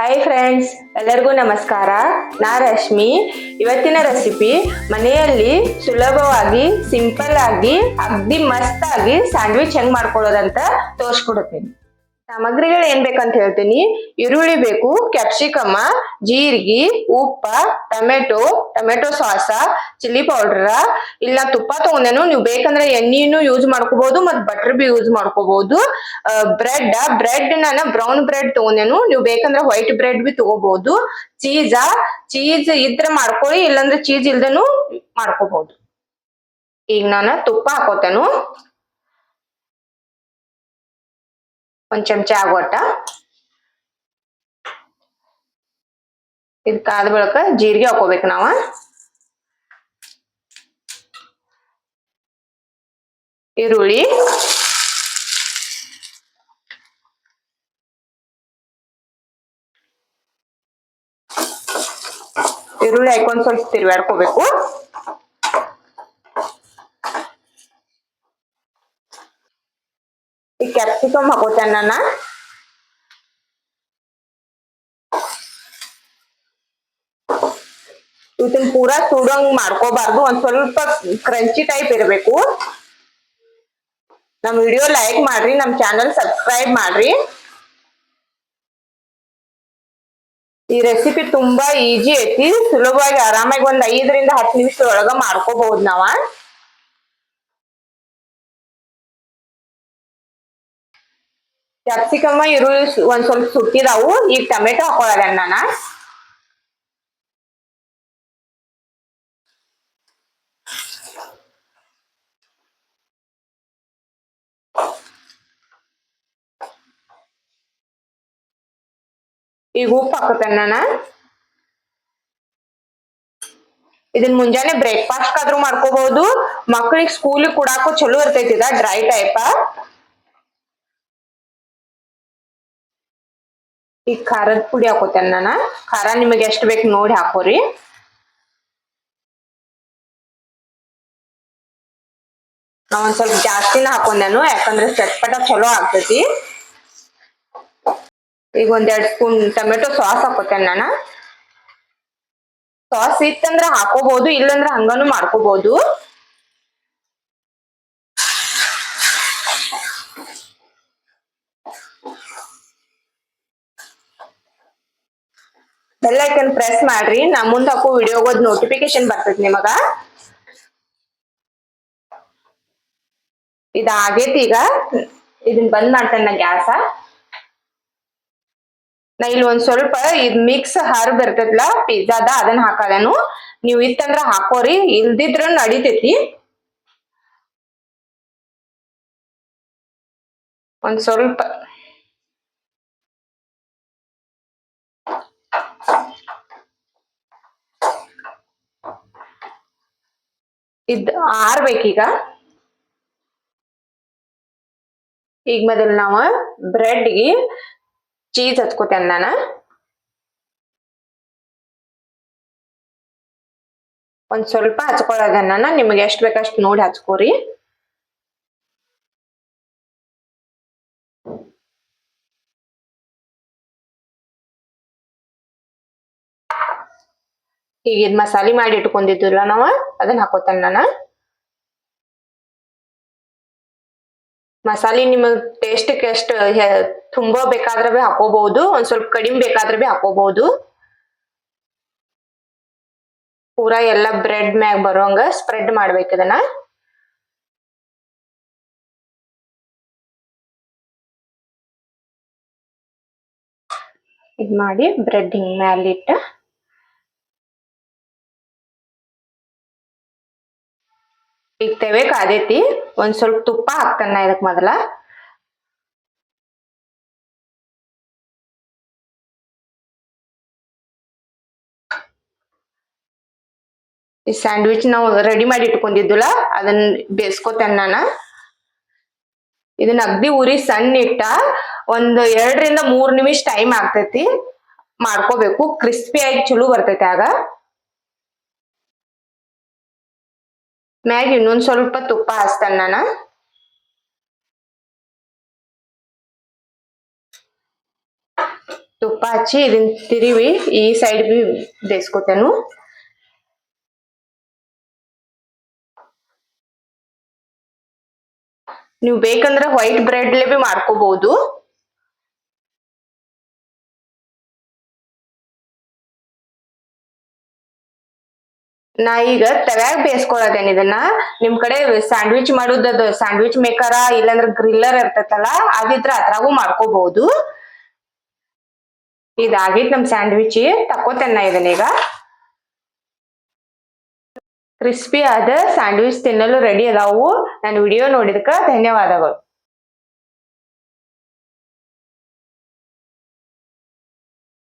Hi friends ಎಲ್ಲರಿಗೂ ನಮಸ್ಕಾರ. ನಾ ರಶ್ಮಿ. ಇವತ್ತಿನ ರೆಸಿಪಿ ಮನೆಯಲ್ಲಿ ಸುಲಭವಾಗಿ ಸಿಂಪಲ್ ಆಗಿ, ಅಗ್ದಿ ಮಸ್ತ್ ಆಗಿ ಸ್ಯಾಂಡ್ವಿಚ್ ಹೆಂಗ್ ಮಾಡ್ಕೊಳ್ಳೋದಂತ ತೋರ್ಸ್ಕೊಡ್ತೀನಿ ಸಾಮಗ್ರಿಗಳು ಏನ್ ಬೇಕಂತ ಹೇಳ್ತೀನಿ? ಈರುಳ್ಳಿ ಬೇಕು ಕ್ಯಾಪ್ಸಿಕಮ ಜೀರಿಗೆ, ಉಪ್ಪ, tomato tomato sauce chilli powder ಇಲ್ಲ ತುಪ್ಪ ತಗೊಂಡೇನು ನೀವು ಬೇಕಂದ್ರೆ ಎಣ್ಣೆನು ಯೂಸ್ ಮಾಡ್ಕೋಬಹುದು ಮತ್ ಬಟರ್ ಬಿ ಯೂಸ್ ಮಾಡ್ಕೋಬಹುದು ಬ್ರೆಡ್ ಬ್ರೆಡ್ ನಾನು ಬ್ರೌನ್ ಬ್ರೆಡ್ ತಗೊಂಡೇನು ನೀವು ಬೇಕಂದ್ರೆ ವೈಟ್ ಬ್ರೆಡ್ ಬಿ ತಗೋಬಹುದು ಚೀಸ ಚೀಸ್ ಇದ್ರೆ ಮಾಡ್ಕೊಳ್ಳಿ, ಇಲ್ಲಾಂದ್ರೆ ಚೀಸ್ ಇಲ್ದೇನು ಮಾಡ್ಕೋಬಹುದು ಈಗ ನಾನು ತುಪ್ಪ ಹಾಕೋತೇನು. ಒಂದ್ ಚಮಚ ಆಗೋಟ. ಇದ್ ಕಾದ ಬಳಕ ಜೀರಿಗೆ ಹಾಕೋಬೇಕು ನಾವು. ಈರುಳ್ಳಿ. ಈರುಳ್ಳಿ ಹಾಕೊಂಡ್ ಸ್ವಲ್ಪ ತಿರ್ಗಾಡ್ಕೋಬೇಕು ಈ ಕ್ಯಾಪ್ಸಿಕಮ್ ಹಾಕೋತೇನೆ ನಾನು ಇದನ್ನ ಪೂರಾ ಸುಡಂಗ್ ಮಾಡ್ಕೋಬಾರ್ದು ಒಂದ್ ಸ್ವಲ್ಪ ಕ್ರಂಚಿ ಟೈಪ್ ಇರಬೇಕು. ನಮ್ ವಿಡಿಯೋ ಲೈಕ್ ಮಾಡ್ರಿ ನಮ್ ಚಾನಲ್ ಸಬ್ಸ್ಕ್ರೈಬ್ ಮಾಡ್ರಿ. ಈ ರೆಸಿಪಿ ತುಂಬಾ ಈಜಿ ಐತಿ. ಸುಲಭವಾಗಿ ಆರಾಮಾಗಿ ಒಂದ್ ಐದರಿಂದ ಹತ್ತು ನಿಮಿಷದೊಳಗ ಮಾಡ್ಕೋಬಹುದು ನಾವ. ಕ್ಯಾಪ್ಸಿಕಮ್ ಈರುಳ್ಳಿ ಒಂದ್ ಸ್ವಲ್ಪ ಸುಟ್ಟಿದಾವು. ಈಗ ಟೊಮೆಟೊ ಹಾಕೊಳ್ಳೋದ ನಾನ. ಈಗ ಉಪ್ಪು ಹಾಕತೇನೆ ಇದನ್ ಮುಂಜಾನೆ ಬ್ರೇಕ್ಫಾಸ್ಟ್ ಆದ್ರೂ ಮಾಡ್ಕೋಬಹುದು ಮಕ್ಳಿಗೆ ಸ್ಕೂಲಿಗೆ ಕೊಡಾಕು ಚಲೋ ಇರ್ತೈತಿ ಡ್ರೈ ಟೈಪ್ ಈಗ ಖಾರದ ಪುಡಿ ಹಾಕೋತೇನೆ ನಾನು. ಖಾರ ನಿಮಗೆ ಎಷ್ಟು ಬೇಕು ನೋಡಿ ಹಾಕೋರಿ. ನಾ ಒಂದ್ ಸ್ವಲ್ಪ ಜಾಸ್ತಿನ ಹಾಕೊಂಡೇನು, ಯಾಕಂದ್ರೆ ಚಟ್ಪಟ ಚಲೋ ಆಗ್ತೈತಿ. ಈಗ ಒಂದೆರಡು ಸ್ಪೂನ್ ಟೊಮೆಟೊ ಸಾಸ್ ಹಾಕೋತೇನೆ ನಾನು. ಸಾಸ್ ಇತ್ತಂದ್ರ ಹಾಕೋಬಹುದು ಇಲ್ಲಂದ್ರೆ ಹಂಗನು ಮಾಡ್ಕೋಬಹುದು ಬೆಲ್ ಐಕನ್ ಪ್ರೆಸ್ ಮಾಡ್ರಿ. ನಾ ಮುಂದ್ ಹಾಕೋ ವಿಡಿಯೋಗೋದ್ ನೋಟಿಫಿಕೇಶನ್ ಬರ್ತೈತಿ ನಿಮಗ. ಇದಾಗೈತಿ ಈಗ. ಇದನ್ ಬಂದ್ ಮಾಡ್ತೇನೆ ನಾ ಗ್ಯಾಸ. ನಾ ಇಲ್ಲಿ ಒಂದ್ ಸ್ವಲ್ಪ ಇದ್ ಮಿಕ್ಸ್ ಹರ್ ಬರ್ತದ್ಲ ಪಿಜ್ಜಾದ ಅದನ್ನ ಹಾಕದೇನು. ನೀವ್ ಇತ್ತಂದ್ರ ಹಾಕೋರಿ, ಇಲ್ದಿದ್ರ ನಡಿತೈತಿ. ಒಂದ್ ಸ್ವಲ್ಪ ಇದ್ ಆರ್ಬೇಕೀಗ ಈಗ ಮೊದಲು ನಾವ ಬ್ರೆಡ್ಗೆ ಚೀಸ್ ಹಚ್ಕೋತೇನೆ ನಾನು. ಒಂದ್ ಸ್ವಲ್ಪ ಹಚ್ಕೊಳ್ಳೋದನ್ನ ನಿಮ್ಗೆ ಎಷ್ಟು ಬೇಕಷ್ಟು ನೋಡಿ ಹಚ್ಕೋರಿ. ಈಗ ಇದು ಮಸಾಲೆ ಮಾಡಿ ಇಟ್ಕೊಂಡಿದ್ದಿಲ್ಲ ನಾವು ಅದನ್ನ ಹಾಕೋತೇನೆ ನಾನು. ಮಸಾಲೆ ನಿಮಗೆ ಟೇಸ್ಟ್ ಎಷ್ಟು ತುಂಬಾ ಬೇಕಾದ್ರೆ ಬಿ ಹಾಕೋಬಹುದು, ಒಂದ್ ಸ್ವಲ್ಪ ಕಡಿಮೆ ಬೇಕಾದ್ರೆ ಭೀ ಹಾಕೋಬಹುದು. ಪೂರಾ ಎಲ್ಲ ಬ್ರೆಡ್ ಮ್ಯಾಗ ಬರೋಂಗ ಸ್ಪ್ರೆಡ್ ಮಾಡ್ಬೇಕು ಇದನ್ನ. ಇದ್ ಮಾಡಿ ಬ್ರೆಡ್ ಹಿಂಗ್ ಮ್ಯಾಲಿಟ್ಟ. ಈಗ ತೆವೆ ಕಾದೈತಿ, ಒಂದ್ ಸ್ವಲ್ಪ ತುಪ್ಪ ಹಾಕ್ತಾನ ಇದಕ್ ಮೊದಲ. ಈ ಸ್ಯಾಂಡ್ವಿಚ್ ನಾವು ರೆಡಿ ಮಾಡಿ ಇಟ್ಕೊಂಡಿದ್ವಲ್ಲ ಅದನ್ನ ಬೇಯಿಸ್ಕೋತೇನೆ ನಾನು. ಇದನ್ನ ಅಗ್ದಿ ಉರಿ ಸಣ್ಣ ಇಟ್ಟ, ಒಂದು ಎರಡರಿಂದ ಮೂರ್ ನಿಮಿಷ ಟೈಮ್ ಆಗ್ತೈತಿ. ಮಾಡ್ಕೋಬೇಕು ಕ್ರಿಸ್ಪಿ ಆಗಿ ಚಲೋ ಬರ್ತೈತಿ ಆಗ. ಮ್ಯಾಗ ಇನ್ನೊಂದ್ ಸ್ವಲ್ಪ ತುಪ್ಪ ಹಚ್ತೇನೆ ನಾನು. ತುಪ್ಪ ತುಪ್ಪ ಹಚ್ಚಿ ಇದನ್ನ ತಿರಿವಿ, ಈ ಸೈಡ್ ಬಿ ಬೇಯಿಸ್ಕೊತೇನು ನೀವು ಬೇಕಂದ್ರೆ ವೈಟ್ ಬ್ರೆಡ್ಲೆ ಬಿ ಮಾಡ್ಕೋಬಹುದು ನಾ ಈಗ ತವ್ಯಾಗ ಬೇಯಿಸ್ಕೊಳದೇನ್ ಇದನ್ನ? ನಿಮ್ ಕಡೆ ಸ್ಯಾಂಡ್ವಿಚ್ ಮಾಡುದದು ಸ್ಯಾಂಡ್ವಿಚ್ ಮೇಕರ ಇಲ್ಲಾಂದ್ರ ಗ್ರಿಲ್ಲರ್ ಇರ್ತೈತಲ್ಲ, ಅದಿದ್ರ ಅದ್ರಾಗೂ ಮಾಡ್ಕೋಬಹುದು ಇದಾಗಿತ್ ನಮ್ ಸ್ಯಾಂಡ್ವಿಚ್ ತಕೋತೇನ್ ಇದನ್ನ ಇದನ್ನೀಗ ಕ್ರಿಸ್ಪಿ ಆದ ಸ್ಯಾಂಡ್ವಿಚ್ ತಿನ್ನಲು ರೆಡಿ ಅದಾವು. ನನ್ನ ವಿಡಿಯೋ ನೋಡಿದಕ್ಕ ಧನ್ಯವಾದಗಳು.